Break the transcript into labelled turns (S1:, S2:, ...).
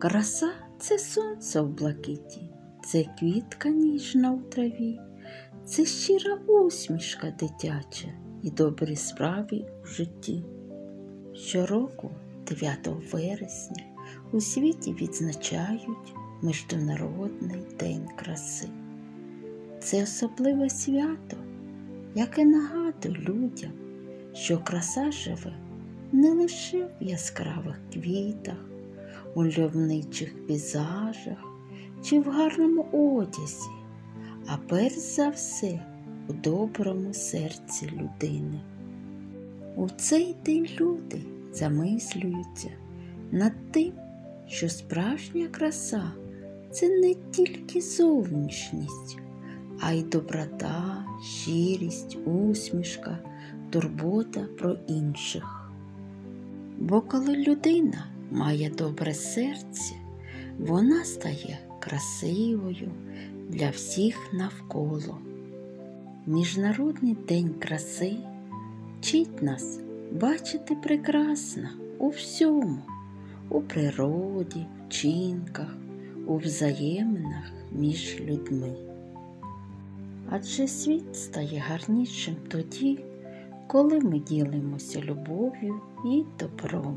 S1: Краса це сонце в блакиті, це квітка ніжна у траві, це щира усмішка дитяча і добрі справи у житті. Щороку, 9 вересня, у світі відзначають Міжнародний день краси. Це особливе свято, яке нагадує людям, що краса живе не лише в яскравих квітах, у льовничих пейзажах чи в гарному одязі, а перш за все у доброму серці людини. У цей день люди замислюються над тим, що справжня краса це не тільки зовнішність, а й доброта, щирість, усмішка, турбота про інших. Бо коли людина має добре серце, вона стає красивою для всіх навколо. Міжнародний день краси вчить нас бачити прекрасно у всьому, у природі, вчинках, у взаєминах між людьми. Адже світ стає гарнішим тоді, коли ми ділимося любов'ю і добром.